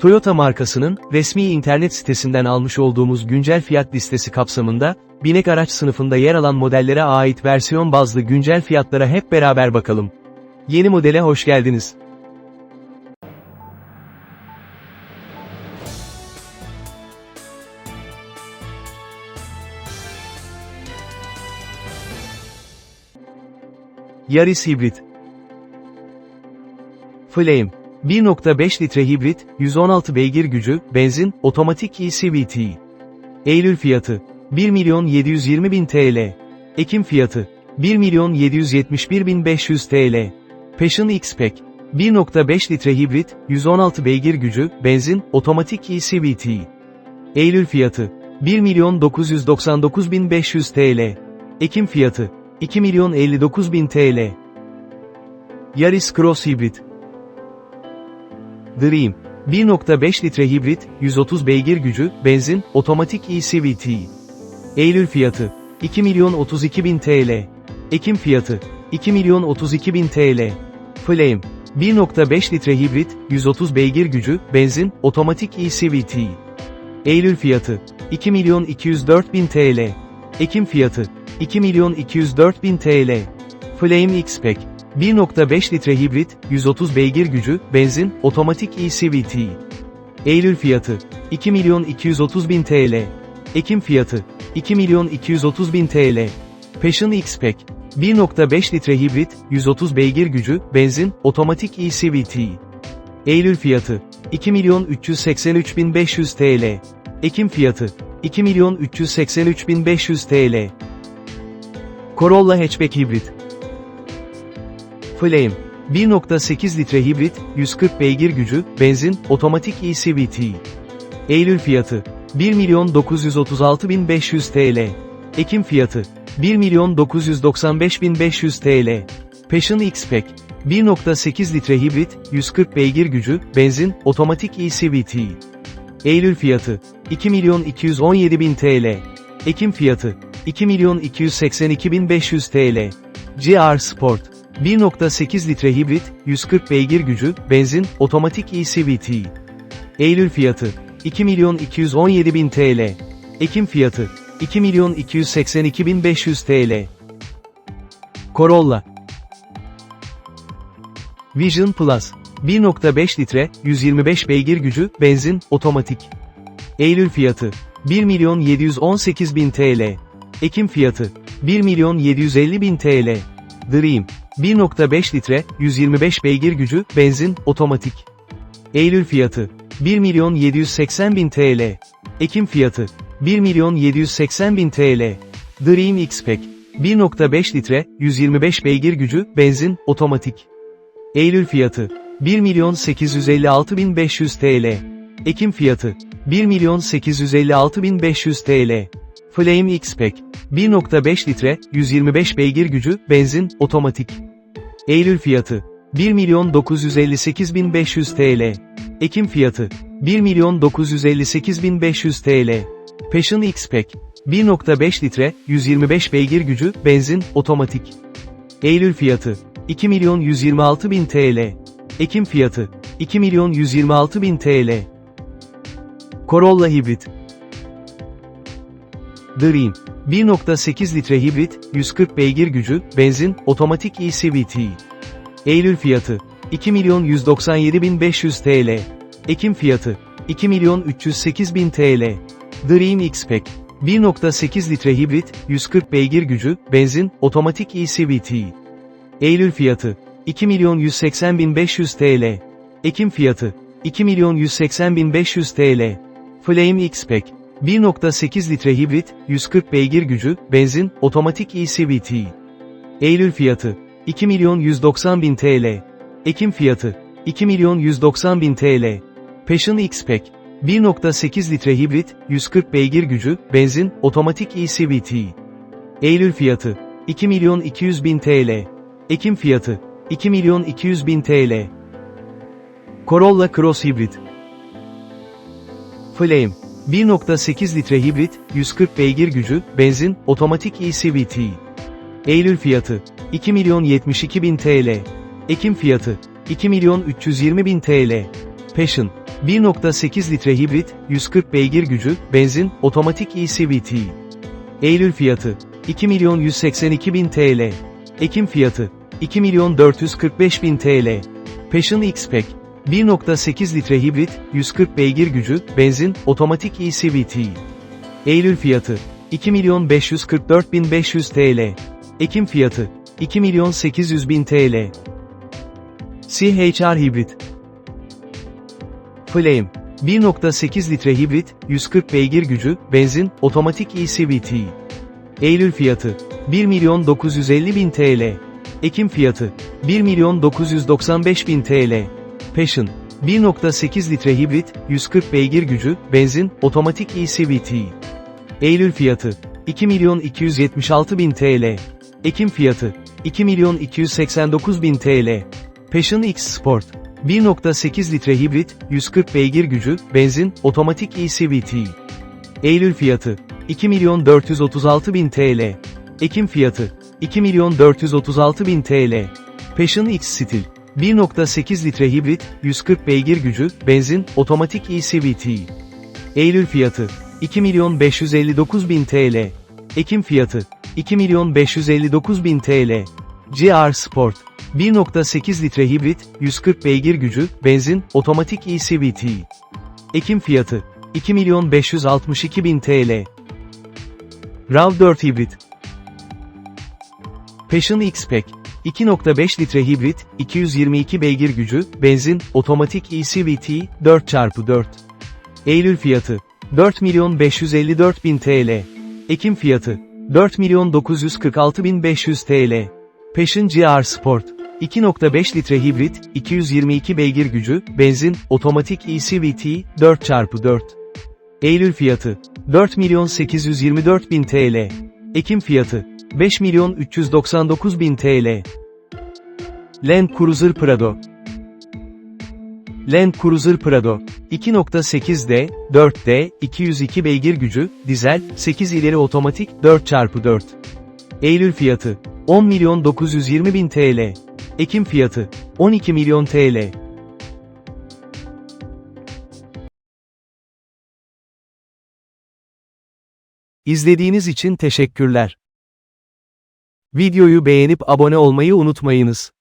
Toyota markasının resmi internet sitesinden almış olduğumuz güncel fiyat listesi kapsamında, binek araç sınıfında yer alan modellere ait versiyon bazlı güncel fiyatlara hep beraber bakalım. Yeni modele hoş geldiniz. Yaris Hibrit Flame 1.5 litre hibrit, 116 beygir gücü, benzin, otomatik eCVT. Eylül fiyatı, 1 milyon 720 bin TL. Ekim fiyatı, 1 milyon 771 bin 500 TL. Passion X-Pack, 1.5 litre hibrit, 116 beygir gücü, benzin, otomatik eCVT. Eylül fiyatı, 1 milyon 999 bin 500 TL. Ekim fiyatı, 2 milyon 59 bin TL. Yaris Cross Hibrit, Dream. 1.5 litre hibrit, 130 beygir gücü, benzin, otomatik eCVT. Eylül fiyatı, 2 milyon 32 bin TL. Ekim fiyatı, 2 milyon 32 bin TL. Flame. 1.5 litre hibrit, 130 beygir gücü, benzin, otomatik eCVT. Eylül fiyatı, 2 milyon 204 bin TL. Ekim fiyatı, 2 milyon 204 bin TL. Flame X-Pack. 1.5 litre hibrit, 130 beygir gücü, benzin, otomatik eCVT. Eylül fiyatı, 2 milyon 230 bin TL. Ekim fiyatı, 2 milyon 230 bin TL. Passion X-Pack, 1.5 litre hibrit, 130 beygir gücü, benzin, otomatik eCVT. Eylül fiyatı, 2 milyon 383 bin 500 TL. Ekim fiyatı, 2 milyon 383 bin 500 TL. Corolla Hatchback Hibrit, Flame. 1.8 litre hibrit, 140 beygir gücü, benzin, otomatik eCVT. Eylül fiyatı, 1 milyon 936 bin 500 TL. Ekim fiyatı, 1 milyon 995 bin 500 TL. Passion X-Pack, 1.8 litre hibrit, 140 beygir gücü, benzin, otomatik eCVT. Eylül fiyatı, 2 milyon 217 bin TL. Ekim fiyatı, 2 milyon 282 bin 500 TL. GR Sport, 1.8 litre hibrit, 140 beygir gücü, benzin, otomatik eCVT. Eylül fiyatı, 2 milyon 217 bin TL. Ekim fiyatı, 2 milyon 282 bin 500 TL. Corolla. Vision Plus. 1.5 litre, 125 beygir gücü, benzin, otomatik. Eylül fiyatı, 1 milyon 718 bin TL. Ekim fiyatı, 1 milyon 750 bin TL. Dream. 1.5 litre, 125 beygir gücü, benzin, otomatik. Eylül fiyatı, 1 milyon 780 bin TL. Ekim fiyatı, 1 milyon 780 bin TL. Dream X-Pack, 1.5 litre, 125 beygir gücü, benzin, otomatik. Eylül fiyatı, 1 milyon 856 bin 500 TL. Ekim fiyatı, 1 milyon 856 bin 500 TL. Flame X-Pack, 1.5 litre, 125 beygir gücü, benzin, otomatik. Eylül fiyatı, 1 milyon 958 bin 500 TL. Ekim fiyatı, 1 milyon 958 bin 500 TL. Passion X-Pack, 1.5 litre, 125 beygir gücü, benzin, otomatik. Eylül fiyatı, 2 milyon 126 bin TL. Ekim fiyatı, 2 milyon 126 bin TL. Corolla Hibrit, Dream. 1.8 litre hibrit, 140 beygir gücü, benzin, otomatik eCVT. Eylül fiyatı, 2 milyon 197 bin 500 TL. Ekim fiyatı, 2 milyon 308 bin TL. Dream X-Pack. 1.8 litre hibrit, 140 beygir gücü, benzin, otomatik eCVT. Eylül fiyatı, 2 milyon 180 bin 500 TL. Ekim fiyatı, 2 milyon 180 bin 500 TL. Flame X-Pack. 1.8 litre hibrit, 140 beygir gücü, benzin, otomatik eCVT. Eylül fiyatı, 2 milyon 190 bin TL. Ekim fiyatı, 2 milyon 190 bin TL. Passion X-Pack, 1.8 litre hibrit, 140 beygir gücü, benzin, otomatik eCVT. Eylül fiyatı, 2 milyon 200 bin TL. Ekim fiyatı, 2 milyon 200 bin TL. Corolla Cross Hybrid. Flame, 1.8 litre hibrit, 140 beygir gücü, benzin, otomatik eCVT. Eylül fiyatı, 2 milyon 72 bin TL. Ekim fiyatı, 2 milyon 320 bin TL. Passion, 1.8 litre hibrit, 140 beygir gücü, benzin, otomatik ECVT. Eylül fiyatı, 2 milyon 182 bin TL. Ekim fiyatı, 2 milyon 445 bin TL. Passion X-Pack, 1.8 litre hibrit, 140 beygir gücü, benzin, otomatik ECVT. Eylül fiyatı, 2 milyon 544 bin 500 TL. Ekim fiyatı, 2 milyon 800 bin TL. CHR hibrit. Flame. 1.8 litre hibrit, 140 beygir gücü, benzin, otomatik ECVT. Eylül fiyatı, 1 milyon 950 bin TL. Ekim fiyatı, 1 milyon 995 bin TL. Passion. 1.8 litre hibrit, 140 beygir gücü, benzin, otomatik ECVT. Eylül fiyatı, 2 milyon 276 bin TL. Ekim fiyatı, 2 milyon 289 bin TL. Passion X Sport. 1.8 litre hibrit, 140 beygir gücü, benzin, otomatik ECVT. Eylül fiyatı, 2 milyon 436 bin TL. Ekim fiyatı, 2 milyon 436 bin TL. Passion X Steel. 1.8 litre hibrit, 140 beygir gücü, benzin, otomatik ECVT. Eylül fiyatı, 2 milyon 559 bin TL. Ekim fiyatı, 2 milyon 559 bin TL. GR Sport. 1.8 litre hibrit, 140 beygir gücü, benzin, otomatik ECVT. Ekim fiyatı, 2 milyon 562 bin TL. RAV4 hibrit. Passion X-Pack. 2.5 litre hibrit, 222 beygir gücü, benzin, otomatik ECVT, 4x4. Eylül fiyatı, 4 milyon 554 bin TL. Ekim fiyatı, 4 milyon 946 bin 500 TL. Passion GR Sport. 2.5 litre hibrit, 222 beygir gücü, benzin, otomatik ECVT, 4x4. Eylül fiyatı, 4 milyon 824 bin TL. Ekim fiyatı, 5 milyon 399 bin TL. Land Cruiser Prado. Land Cruiser Prado. 2.8D, 4D, 202 beygir gücü, dizel, 8 ileri otomatik, 4x4. Eylül fiyatı, 10 milyon 920 bin TL. Ekim fiyatı, 12 milyon TL. İzlediğiniz için teşekkürler. Videoyu beğenip abone olmayı unutmayınız.